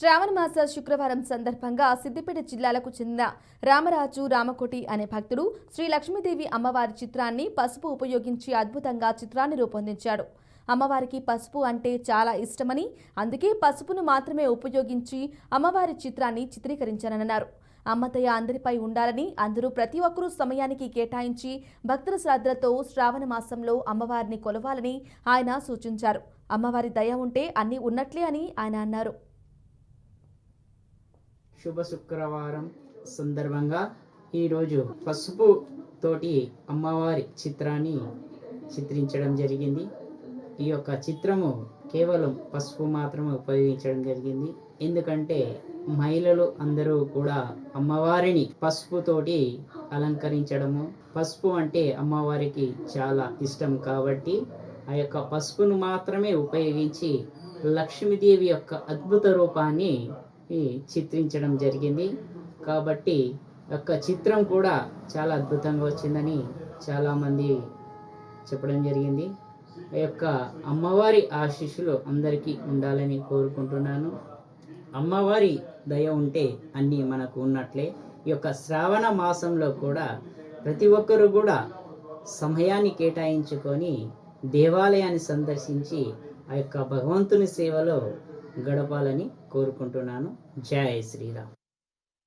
శ్రావణ మాస శుక్రవారం సందర్భంగా సిద్దిపేట జిల్లాలకు చెందిన రామరాజు రామకోటి అనే భక్తుడు శ్రీ లక్ష్మీదేవి అమ్మవారి చిత్రాన్ని పసుపు ఉపయోగించి అద్భుతంగా చిత్రాన్ని రూపొందించాడు. అమ్మవారికి పసుపు అంటే చాలా ఇష్టమని అందుకే పసుపును మాత్రమే ఉపయోగించి అమ్మవారి చిత్రాన్ని చిత్రీకరించానన్నారు. అమ్మతయ్య అందరిపై ఉండాలని అందరూ ప్రతి ఒక్కరూ సమయానికి కేటాయించి భక్తుల శ్రద్ధలతో శ్రావణ మాసంలో అమ్మవారిని కొలవాలని ఆయన సూచించారు. అమ్మవారి దయ ఉంటే అన్నీ ఉన్నట్లే అని ఆయన అన్నారు. శుభ శుక్రవారం సందర్భంగా ఈరోజు పసుపు తోటి అమ్మవారి చిత్రాన్ని చిత్రించడం జరిగింది. ఈ యొక్క చిత్రము కేవలం పసుపు మాత్రమే ఉపయోగించడం జరిగింది. ఎందుకంటే మహిళలు అందరూ కూడా అమ్మవారిని పసుపుతోటి అలంకరించడము పసుపు అంటే అమ్మవారికి చాలా ఇష్టం కాబట్టి ఆ యొక్క పసుపును మాత్రమే ఉపయోగించి లక్ష్మీదేవి యొక్క అద్భుత రూపాన్ని చిత్రించడం జరిగింది. కాబట్టి యొక్క చిత్రం కూడా చాలా అద్భుతంగా వచ్చిందని చాలామంది చెప్పడం జరిగింది. ఆ యొక్క అమ్మవారి ఆశీస్సులు అందరికీ ఉండాలని కోరుకుంటున్నాను. అమ్మవారి దయ ఉంటే అన్నీ మనకు ఉన్నట్లే. ఈ యొక్క శ్రావణ మాసంలో కూడా ప్రతి ఒక్కరూ కూడా సమయాన్ని కేటాయించుకొని దేవాలయాన్ని సందర్శించి ఆ యొక్క భగవంతుని సేవలో గడపాలని కోరుకుంటున్నాను. జై శ్రీరామ్.